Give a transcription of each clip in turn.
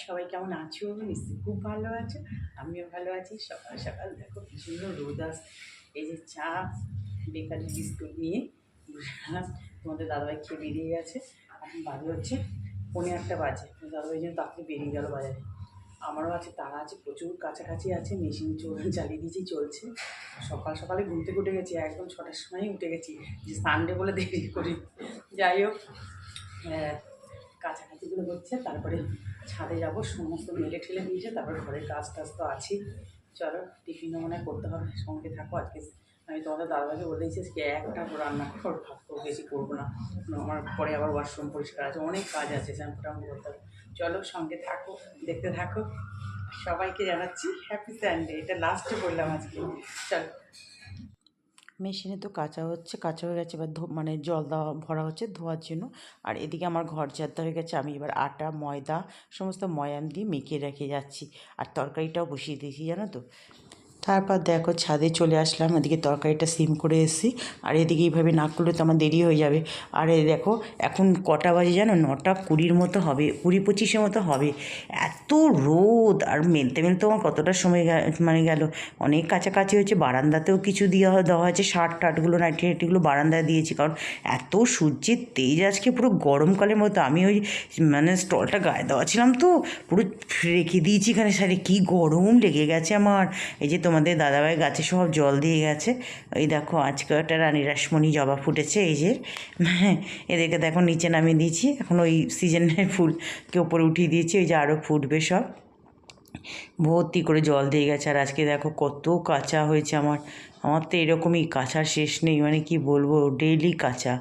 সবাই কেমন আছো? নিশ্চয়ই খুব ভালো আছো। আমিও ভালো আছি। সকাল সকাল দেখো কি সুন্দর রোদ আসছে। এই যে চা বেকারি বিস্কুট নিয়ে তোমাদের দাদাভাই খেয়ে বেরিয়ে গেছে। এখন বাজে হচ্ছে পনেরো একটা বাজে। দাদাভাই জন্য তাড়াতাড়ি বেরিয়ে গেল বাজারে। আমারও আছে তারা আছে প্রচুর কাছাকাছি আছে। মেশিন চল চালিয়ে দিয়েছি চলছে। সকাল সকালে ঘুম থেকে উঠে গেছি। একদম ছটার সময়ই উঠে গেছি। যে সানডে বলে দেরি করি। যাই হোক আহ, কাছাকাছিগুলো হচ্ছে। তারপরে ছাদে যাব, সমস্ত মেলে ঠেলে দিয়েছে তারপর ঘরের কাজ টাজ তো আছেই। চলো টিফিনও মনে করতে হবে, সঙ্গে থাকো আজকে। আমি তোমাদের দাদাভাইকে বলে দিয়েছি, আজকে একটা রান্না কর, ভাত করব, বেশি করব না। আমার পরে আবার ওয়াশরুম পরিষ্কার আছে, অনেক কাজ আছে শ্যাম্পু ট্যাম্পু করতে হবে। চলো, সঙ্গে থাকো, দেখতে থাকো। সবাইকে জানাচ্ছি হ্যাপি সানডে এটা লাস্টে বললাম আজকে। চলো। মেশিনে তো কাঁচা হচ্ছে, কাঁচা হয়ে গেছে, এবার মানে জল দেওয়া, ভরা হচ্ছে ধোয়ার জন্য। আর এদিকে আমার ঘর জাদা হয়ে গেছে, আমি এবার আটা, ময়দা, সমস্ত ময়াম দিয়ে মেখে রেখে যাচ্ছি। আর তরকারিটাও বসিয়ে দিয়েছি, জানো তো? তারপর দেখো ছাদে চলে আসলাম, এদিকে তরকারিটা সিম করে এসেছি। আর এদিকে এইভাবে না করলে তো আমার দেরি হয়ে যাবে। আর এই দেখো, এখন কটা বাজে জানো? নটা কুড়ির মতো হবে, কুড়ি পঁচিশের মতো হবে। এত রোদ, আর মেলতে মেলতে আমার কতটা সময় মানে গেল? অনেক কাছাকাছি হয়েছে, বারান্দাতেও কিছু দেওয়া দেওয়া হয়েছে, শার্ট টাটগুলো নাইটি নাইটিগুলো বারান্দায় দিয়েছি। কারণ এত সূর্যের তেজ আজকে, পুরো গরমকালের মতো। আমি ওই মানে স্টলটা গায়ে দেওয়া ছিলাম তো, পুরো রেখে দিয়েছি এখানে সারে কি গরম লেগে গেছে আমার। এই যে তোমাদের দাদাভাই গাছে সব জল দিয়ে গেছে। এই দেখো, আজকে একটা রানী রাসমণি জবা ফুটেছে, এই যে। হ্যাঁ এদেরকে দেখো নিচে নামিয়ে দিয়েছি। এখন ওই সিজনের ফুলকে ওপরে উঠিয়ে দিয়েছি, ওই যে আরও ফুটবে সব। ভর্তি করে জল দিয়ে গেছে। আর আজকে দেখো কত কাঁচা হয়েছে আমার। আমার তো এরকমই কাঁচা শেষ নেই মানে কি বলব ডেইলি কাঁচা।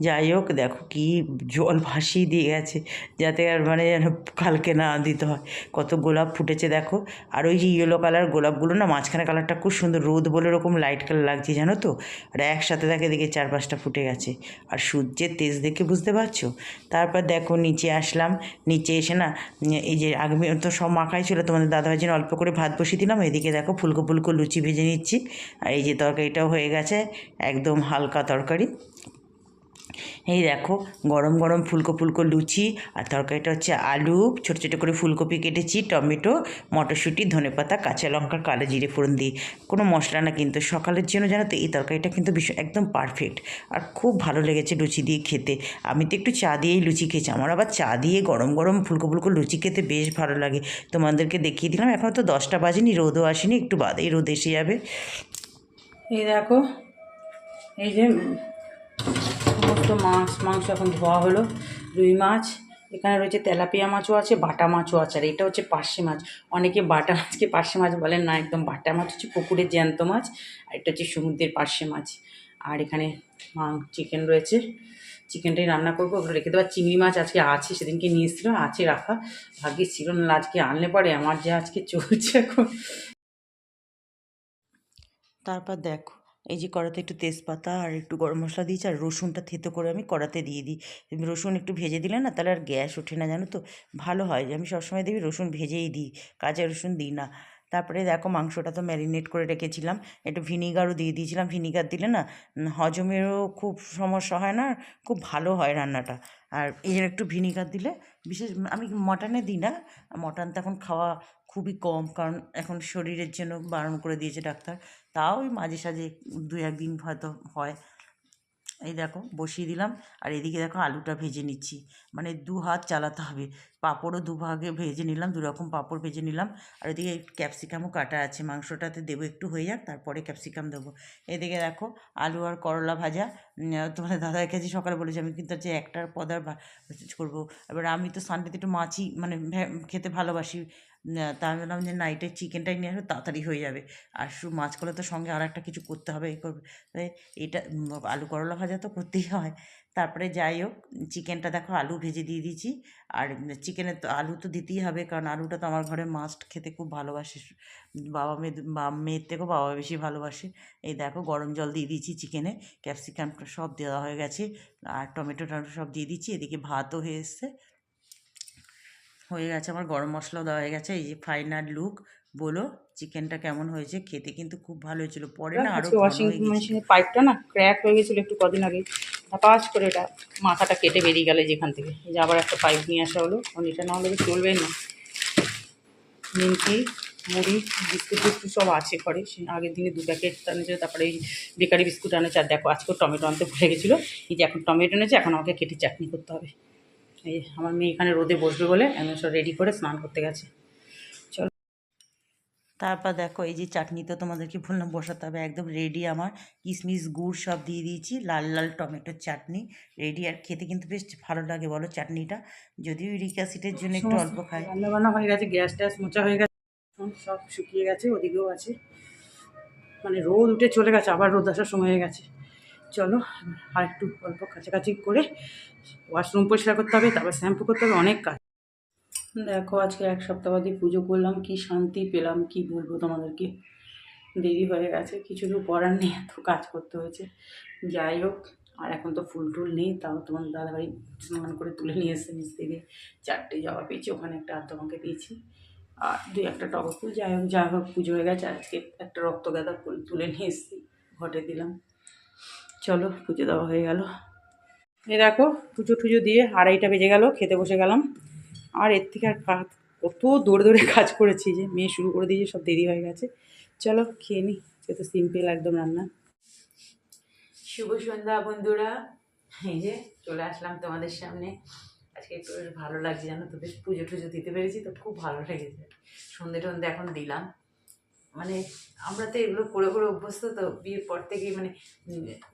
যাই হোক, দেখো কি জল ভাসিয়ে দিয়ে গেছে, যাতে আর মানে যেন কালকে না দিতে হয়। কত গোলাপ ফুটেছে দেখো। আর ওই যে ইয়েলো কালার গোলাপগুলো না, মাঝখানে কালারটা খুব সুন্দর রোদ বলে ওরকম লাইট কালার লাগছে, জানো তো? আর একসাথে দেখে দেখে চার পাঁচটা ফুটে গেছে। আর সূর্যের তেজ দেখে বুঝতে পারছ? তারপর দেখো নিচে আসলাম, নিচে এসে না, এই যে আগে তো সব মাখাই ছিল, তোমাদের দাদাভাই জন্য অল্প করে ভাত বসিয়ে দিলাম, এদিকে দেখো ফুলকো ফুলকো লুচি ভেজে নিচ্ছি। আর এই যে তরকারিটাও হয়ে গেছে, একদম হালকা তরকারি। এই দেখো, গরম গরম ফুলকো ফুলকো লুচি, আর তরকারিটা হচ্ছে আলু, ছোটো ছোটো করে ফুলকপি কেটেছি, টমেটো, মটরশুঁটি, ধনেপাতা, কাঁচা লঙ্কা, কালো জিরে ফোড়ন দিই কোনো মশলা না কিন্তু, সকালের জন্য জানো তো, এই তরকারিটা কিন্তু ভীষণ, একদম পারফেক্ট আর খুব ভালো লেগেছে লুচি দিয়ে খেতে। আমি তো একটু চা দিয়েই লুচি খেয়েছি, আমার আবার চা দিয়ে গরম গরম ফুলকো ফুলকো লুচি খেতে বেশ ভালো লাগে। তোমাদেরকে দেখিয়ে দিলাম এখনও তো দশটা বাজেনি, রোদও আসেনি, একটু বাদেই রোদ এসে যাবে। এই দেখো, এই যে সমস্ত মাছ, মাংস এখন ধোয়া হলো। রুই মাছ, এখানে রয়েছে তেলাপিয়া মাছও আছে, বাটা মাছও আছে। আর এটা হচ্ছে পার্শে মাছ। অনেকে বাটা মাছকে পার্শে মাছ বলেন না, একদম বাটা মাছ হচ্ছে পুকুরের জ্যান্ত মাছ, আর এটা হচ্ছে সমুদ্রের পার্শে মাছ। আর এখানে চিকেন রয়েছে। চিকেনটাই রান্না করব। ওগুলো রেখে দেওয়া চিংড়ি মাছ আজকে আছে, সেদিনকে নিয়ে এসেছিল, আছে রাখা। ভাগ্যে ছিল না, আজকে আনলে পরে। আমার যে আজকে চলছে এখন। তারপর দেখো এই যে কড়াতে একটু তেজপাতা আর একটু গরম মশলা দিয়েছি, আর রসুনটা থেতো করে আমি কড়াতে দিয়ে দিই। রসুন একটু ভেজে দিলে না তাহলে আর গ্যাস ওঠে না, জানো তো? ভালো হয় আমি সবসময় দেখি রসুন ভেজেই দিই, কাঁচা রসুন দিই না। তারপরে দেখো মাংসটা তো ম্যারিনেট করে রেখেছিলাম, একটু ভিনিগারও দিয়ে দিয়েছিলাম। ভিনিগার দিলে না হজমেরও খুব সমস্যা হয় না খুব ভালো হয় রান্নাটা। আর এই একটু ভিনিগার দিলে বিশেষ আমি মটনে দিই না, মটন তো এখন খাওয়া খুবই কম। কারণ এখন শরীরের জন্য বারণ করে দিয়েছে ডাক্তার। তাও ওই মাঝে সাঝে দু একদিন হয়তো হয়। এই দেখো, বসিয়ে দিলাম। আর এদিকে দেখো আলুটা ভেজে নিচ্ছি। মানে দু হাত চালাতে হবে। পাঁপড়ও দুভাগে ভেজে নিলাম, দু রকম পাঁপড় ভেজে নিলাম। আর এদিকে ক্যাপসিকামও কাটা আছে, মাংসটাতে দেবো একটু হয়ে যাক, তারপরে ক্যাপসিকাম দেবো। এদিকে দেখো আলু আর করলা ভাজা। তোমাদের দাদার কাছে সকালে বলেছি, আমি কিন্তু হচ্ছে একটার পদার করব। এবার আমি তো সানডেতে একটু মাছই মানে খেতে ভালোবাসি। তার তা আমি যে নাইটে চিকেনটাই নিয়ে আসব তাড়াতাড়ি হয়ে যাবে। আর শুধু মাছ করলে তো সঙ্গে আর একটা কিছু করতে হবে এই করবে। এটা আলু করলা ভাজা তো করতেই হয়। তারপরে যাই হোক চিকেনটা দেখো আলু ভেজে দিয়ে দিয়েছি। আর চিকেনে তো আলু তো দিতেই হবে কারণ আলুটা তো আমার ঘরে মাস্ট খেতে খুব ভালোবাসে। বাবা মেয়ে বা মেয়ের থেকেও বাবা বেশি ভালোবাসে। এই দেখো গরম জল দিয়ে দিয়েছি চিকেনে ক্যাপসিকামটা সব দেওয়া হয়ে গেছে। আর টমেটো টমেটো সব দিয়ে দিচ্ছি এদিকে ভাতও হয়ে এসছে। হয়ে গেছে আমার গরম মশলাও দেওয়া হয়ে গেছে। এই যে ফাইনাল লুক বলো চিকেনটা কেমন হয়েছে? খেতে কিন্তু খুব ভালো হয়েছিল। পরে না আরও ওয়াশিং মেশিনের পাইপটা না ক্র্যাক হয়ে গেছিল একটু কদিন আগে। পাঁচ করে এটা মাথাটা কেটে বেরিয়ে গেলে যেখান থেকে। এই যে আবার একটা পাইপ নিয়ে আসা হলো। কারণ এটা না হলে তো চলবে না। নিমকি, মুড়ি, বিস্কুট টিস্কুট সব আছে ঘরে। সে আগের দিনে দু প্যাকেট আনেছে তারপরে এই বেকারি বিস্কুট আনেছে। আর দেখো আজকেও টমেটো আনতে ভুলে গেছিল। এই যে এখন টমেটো এনেছে, এখন আমাকে কেটে চাটনি করতে হবে। এই আমার মেয়ে এখানে রোদে বসবে বলে, আমি সব রেডি করে স্নান করতে গেছে। তারপর দেখো এই যে চাটনি তো তোমাদেরকে বললাম বসাতে হবে একদম রেডি আমার। কিশমিশ গুড় সব দিয়ে দিয়েছি লাল লাল টমেটোর চাটনি রেডি আর খেতে কিন্তু বেশ ভালো লাগে বলো চাটনিটা। যদিও অ্যাসিডের জন্য একটু অল্প খাই। রান্না বান্না হয়ে গেছে গ্যাস ট্যাস মোচা হয়ে গেছে সব শুকিয়ে গেছে ওদিকেও আছে। মানে রোদ উঠে চলে গেছে আবার রোদ আসার সময় হয়ে গেছে। চলো আর একটু অল্প কাছাকাছি করে ওয়াশরুম পরিষ্কার করতে হবে তারপর শ্যাম্পু করতে হবে অনেক কাজ। দেখো, আজকে এক সপ্তাহ বাদে পুজো করলাম, কি শান্তি পেলাম, কি বলব তোমাদেরকে? দেরি হয়ে গেছে, কিছু তো করার নেই, এত কাজ করতে হয়েছে। যাই হোক, আর এখন তো ফুল টুল নেই, তাও তোমার দাদাভাই স্নান করে তুলে নিয়ে এসে নিচ থেকে। চারটে জবা পেয়েছি, ওখানে একটা আর তোমাকে পেয়েছি। আর দুই একটা টগর ফুল, যাই হোক যাই হোক, পুজো হয়ে গেছে, আজকে একটা রক্ত গাঁদা ফুল তুলে নিয়ে এসেছি, ঘটে দিলাম। চলো, পুজো দেওয়া হয়ে গেল। এ দেখো, পুজো টুজো দিয়ে আড়াইটা বেজে গেল, খেতে বসে গেলাম। আর এর থেকে আর কাজ, কত দৌড়ে দৌড়ে কাজ করেছি যে মেয়ে শুরু করে দিয়েছে, সব দেরি হয়ে গেছে। চলো খেয়ে নিই সে তো সিম্পল একদম রান্না। শুভ সন্ধ্যা বন্ধুরা, এই যে চলে আসলাম তোমাদের সামনে। আজকে একটু বেশ ভালো লাগছে জানো তো, বেশ পুজো টুজো দিতে পেরেছি, তো খুব ভালো লেগেছে। সন্ধে টন্ধে এখন দিলাম। মানে আমরা তো এগুলো করে করে অভ্যস্ত, তো বিয়ের পর থেকেই মানে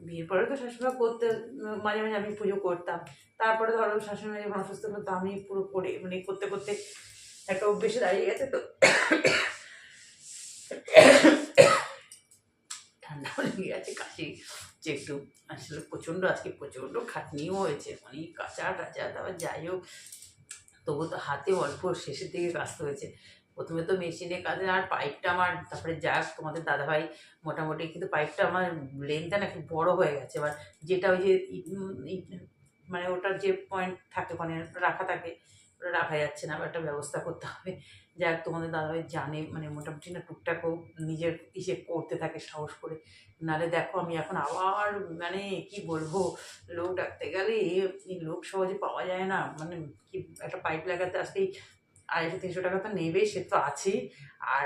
বিয়ের পরে তো শাশুড়া করতে, মাঝে মাঝে আমি পুজো করতাম। তারপরে ধরো শাশুড়ি যখন অসুস্থ হলো, তো আমি পুরো করে মানে করতে করতে একটা অভ্যেসে দাঁড়িয়ে গেছে তো। ঠান্ডা লেগে গেছে, কাশি যে একটু। আসলে প্রচণ্ড, আজকে প্রচণ্ড খাটনিও হয়েছে অনেক কাঁচা টাচা, তারপর যাই হোক তবু তো হাতে অল্প শেষের দিকে কাজতে হয়েছে। প্রথমে তো মেশিনে কাজে আর পাইপটা আমার, তারপরে যাক তোমাদের দাদাভাই মোটামুটি কিন্তু পাইপটা আমার লেনটা না একটু বড় হয়ে গেছে। এবার যেটা ওই যে মানে ওটার যে পয়েন্ট থাকে ওখানে রাখা থাকে, ওটা রাখা যাচ্ছে না একটা ব্যবস্থা করতে হবে। যাক, তোমাদের দাদাভাই জানে মানে মোটামুটি না টুকটাকও নিজের ইসে করতে থাকে, সাহস করে। নালে দেখো আমি এখন আবার মানে কি বলব, লোক ডাকতে গেলে লোক সহজে পাওয়া যায় না। মানে কি একটা পাইপ লাগাতে আসলেই আড়াইশো, তিনশো টাকা তো নেবেই, সে তো আছেই। আর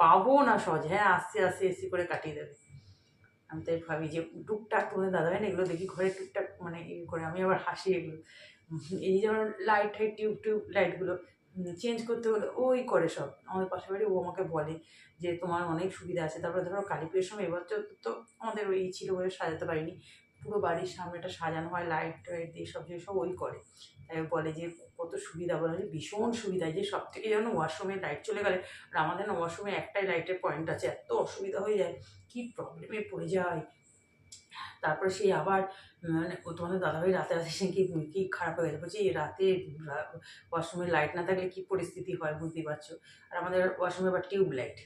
পাবো না সহজে হ্যাঁ আস্তে আস্তে এসি করে কাটিয়ে দেবে। আমি তাই ভাবি যে, টুকটাক তোমাদের দাদা ভাই না, এগুলো দেখি ঘরে টুকটাক মানে ই করে আমি আবার হাসি, এগুলো। এই যেমন লাইট টাইট টিউব টিউব লাইটগুলো চেঞ্জ করতে হলে ওই করে সব। আমাদের পাশের বাড়ি ও আমাকে বলে যে, তোমার অনেক সুবিধা আছে। তারপরে ধরো, কালী পুজোর সময় এবছর তো আমাদের ওই ছিল বলে সাজাতে পারিনি। পুরো বাড়ির সামনেটা সাজানো হয় লাইট টাইট দিয়ে সব সব ওই করে। তাই বলে যে, কত সুবিধা বলে যে, ভীষণ সুবিধা। যে সব থেকে যেন ওয়াশরুমে লাইট চলে গেলে, আর আমাদের না ওয়াশরুমে একটাই লাইটের পয়েন্ট আছে, এত অসুবিধা হয়ে যায়। কি প্রবলেমে পড়ে যায়। তারপরে সেই আবার মানে তোমাদের দাদাভাই রাতে আসে সে কি কি খারাপ হয়ে গেছে? বলছি রাতে ওয়াশরুমে লাইট না থাকলে কি পরিস্থিতি হয়? বুঝতেই পারছ। আর আমাদের ওয়াশরুমে আবার টিউব লাইট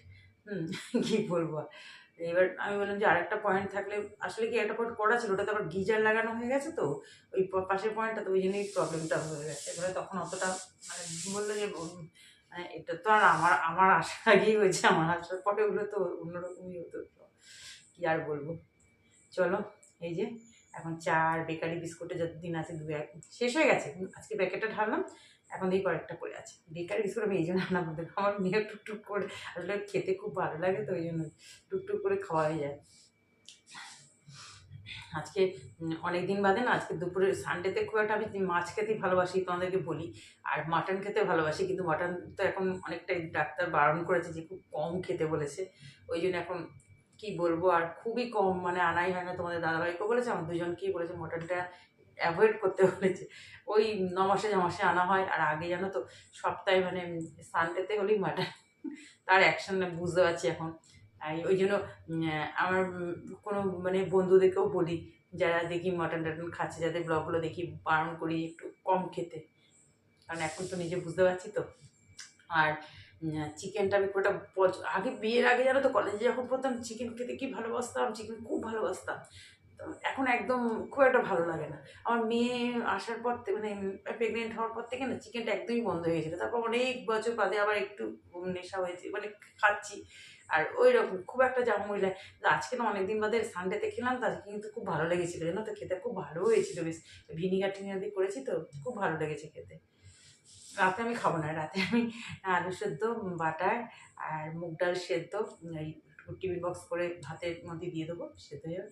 হুম, কী বলব। এবার আমি বললাম যে আরেকটা পয়েন্ট থাকলে, আসলে কি একটা পয়েন্ট করা ছিল? ওটাতে আবার গিজার লাগানো হয়ে গেছে তো? ওই পাশের পয়েন্টটা তো ওই জন্যই প্রবলেমটা হয়ে গেছে। এবারে তখন অতটা মানে বলল যে মানে এটা তো আর আমার আমার আসার আগেই হয়েছে। আমার আসার পরে ওগুলো তো অন্যরকমই হতো। কি আর বলব? চলো, এই যে, এখন চা আর বেকারি বিস্কুটের যতদিন আছে দু এক শেষ হয়ে গেছে। আজকে প্যাকেটটা ঢাললাম। এখন দেখি কয়েকটা করে আছে। বেকারি বিস্কুট আমি এই জন্য আনা বলতে আমার মেয়ে টুকটুক করে, আসলে খেতে খুব ভালো লাগে তো ওই জন্য টুকটুক করে খাওয়া হয়ে যায়। আজকে অনেক দিন বাদে না, আজকে দুপুরে সানডেতে খুব একটা আমি মাছ খেতেই ভালোবাসি, তোমাদেরকে বলি। আর মাটন খেতে ভালোবাসি, কিন্তু মাটন তো এখন অনেকটাই ডাক্তার বারণ করেছে যে খুব কম খেতে বলেছে। ওই জন্য এখন কি বলব, আর খুবই কম মানে আনাই হয় না। তোমাদের দাদাভাইকেও বলেছে, আমার দুজনকেই বলেছে মটনটা অ্যাভয়েড করতে বলেছে ওই ন মাসে মাসে আনা হয়। আর আগে জানো তো, সপ্তাহে মানে সানডেতে হলেই মাটন তার অ্যাকশন বুঝতে পারছি এখন। ওই জন্য আমার কোনো মানে বন্ধুদেরকেও বলি, যারা দেখি মাটন টাটন খাচ্ছে, যাদের ব্লগগুলো দেখি, বারণ করি একটু কম খেতে। কারণ এখন তো নিজে বুঝতে পারছি তো। আর চিকেনটা আমি পছ- আগে, বিয়ের আগে জানো তো কলেজে যখন পড়তাম চিকেন খেতে কি ভালোবাসতাম? চিকেন খুব ভালোবাসতাম। এখন একদম খুব একটা ভালো লাগে না। আমার মেয়ে আসার পর থেকে মানে প্রেগনেন্ট হওয়ার পর থেকে না চিকেনটা একদমই বন্ধ হয়ে গেছিল। তারপর অনেক বছর বাদে আবার একটু নেশা হয়েছে মানে খাচ্ছি। আর ওই রকম খুব একটা জামুই লাগে আজকে না অনেকদিন বাদে সানডেতে খেলাম তো কিন্তু খুব ভালো লেগেছিলো। জানো তো খেতে খুব ভালো হয়েছিল বেশ। ভিনিগার টিনিগার দিয়ে করেছি তো, খুব ভালো লেগেছে খেতে। রাতে আমি খাব না, রাতে আমি আলু সেদ্ধ, বাটার আর মুগ ডাল সেদ্ধ, এই টিফিন বক্স করে ভাতের মধ্যে দিয়ে দেবো, সেদ্ধ হয়ে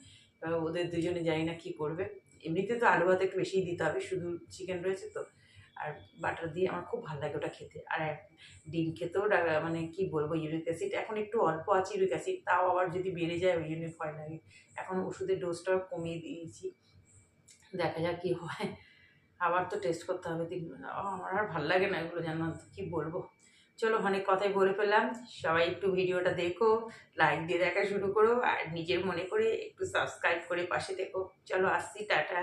ওদের দুজনে জানি না কী করবে। এমনিতে তো আলু ভাত একটু বেশিই দিতে হবে, শুধু চিকেন রয়েছে তো। আর বাটার দিয়ে আমার খুব ভালো লাগে ওটা খেতে। আর ডিম খেতেও মানে কি বলব ইউরিক অ্যাসিড এখন একটু অল্প আছে ইউরিক অ্যাসিড তাও আবার যদি বেড়ে যায় ওই জন্য ভয় লাগে। এখন ওষুধের ডোজটাও কমিয়ে দিয়েছি। দেখা যাক কী হয়। আবার তো টেস্ট করতে হবে দিন আমার আর ভালো লাগে না এগুলো জানো কী বলব। চলো অনেক কথাই বলে ফেললাম। সবাই একটু ভিডিওটা দেখো লাইক দিয়ে দেখা শুরু করো, আর নিজের মনে করে একটু সাবস্ক্রাইব করে পাশে দেখো চলো আসছি, টাটা।